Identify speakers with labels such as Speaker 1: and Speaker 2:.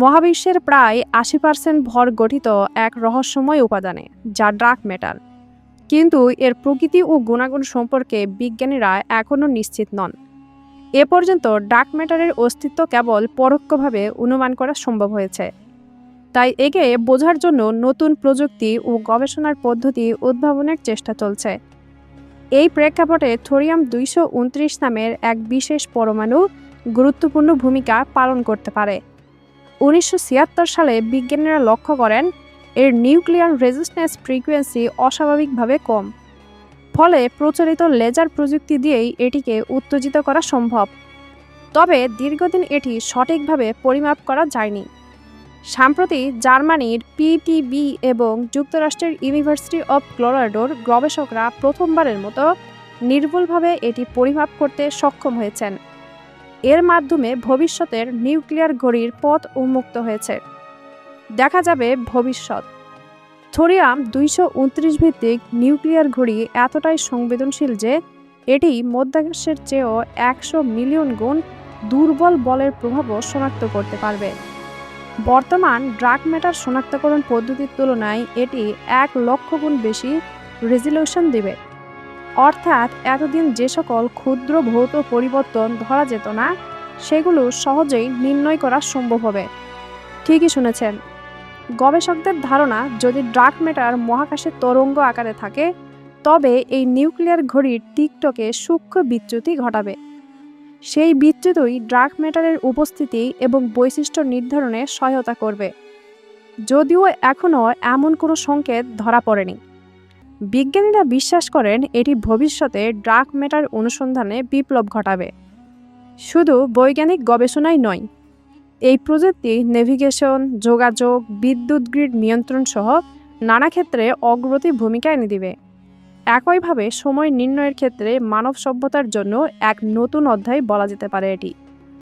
Speaker 1: মহাবিশ্বের প্রায় আশি পার্সেন্ট ভর গঠিত এক রহস্যময় উপাদানে, যা ডার্ক ম্যাটার কিন্তু এর প্রকৃতি ও গুণাগুণ সম্পর্কে বিজ্ঞানীরা এখনও নিশ্চিত নন। এ পর্যন্ত ডার্ক ম্যাটারের অস্তিত্ব কেবল পরোক্ষভাবে অনুমান করা সম্ভব হয়েছে। তাই একে বোঝার জন্য নতুন প্রযুক্তি ও গবেষণার পদ্ধতি উদ্ভাবনের চেষ্টা চলছে। এই প্রেক্ষাপটে থোরিয়াম দুইশো উনত্রিশ নামের এক বিশেষ পরমাণু গুরুত্বপূর্ণ ভূমিকা পালন করতে পারে। উনিশশো ছিয়াত্তর সালে বিজ্ঞানীরা লক্ষ্য করেন, এর নিউক্লিয়ার রেজিস্ট্যান্স ফ্রিকোয়েন্সি অস্বাভাবিকভাবে কম। ফলে প্রচলিত লেজার প্রযুক্তি দিয়েই এটিকে উত্তেজিত করা সম্ভব। তবে দীর্ঘদিন এটি সঠিকভাবে পরিমাপ করা যায়নি। সাম্প্রতি জার্মানির পিটিবি এবং যুক্তরাষ্ট্রের ইউনিভার্সিটি অব ক্লোরাডোর গবেষকরা প্রথমবারের মতো নির্ভুলভাবে এটি পরিমাপ করতে সক্ষম হয়েছেন। এর মাধ্যমে ভবিষ্যতের নিউক্লিয়ার ঘড়ির পথ উন্মুক্ত হয়েছে। দেখা যাবে ভবিষ্যৎ। থোরিয়াম দুইশো উনত্রিশ ভিত্তিক নিউক্লিয়ার ঘড়ি এতটাই সংবেদনশীল যে, এটি মধ্যাকাশের চেয়েও একশো মিলিয়ন গুণ দুর্বল বলের প্রভাবও শনাক্ত করতে পারবে। বর্তমান ড্রাগ ম্যাটার শনাক্তকরণ পদ্ধতির তুলনায় এটি এক লক্ষ গুণ বেশি রেজলিউশন দেবে। অর্থাৎ এতদিন যে সকল ক্ষুদ্র ভৌত পরিবর্তন ধরা যেত না, সেগুলো সহজেই নির্ণয় করা সম্ভব হবে। ঠিকই শুনেছেন। গবেষকদের ধারণা, যদি ড্রাক ম্যাটার মহাকাশে তরঙ্গ আকারে থাকে, তবে এই নিউক্লিয়ার ঘড়ির টিকটকে সূক্ষ্ম বিচ্যুতি ঘটাবে। সেই বিচ্যুতই ড্রাক ম্যাটারের উপস্থিতি এবং বৈশিষ্ট্য নির্ধারণে সহায়তা করবে। যদিও এখনও এমন কোনো সংকেত ধরা পড়েনি। বিজ্ঞানীরা বিশ্বাস করেন এটি ভবিষ্যতে ড্রাক ম্যাটার অনুসন্ধানে বিপ্লব ঘটাবে। শুধু বৈজ্ঞানিক গবেষণাই নয়, এই প্রযুক্তি, নেভিগেশন, যোগাযোগ, বিদ্যুৎ গ্রিড নিয়ন্ত্রণ সহ নানা ক্ষেত্রে অগ্রতি ভূমিকা এনে দিবে। একইভাবে সময় নির্ণয়ের ক্ষেত্রে মানব সভ্যতার জন্য এক নতুন অধ্যায় বলা যেতে পারে এটি।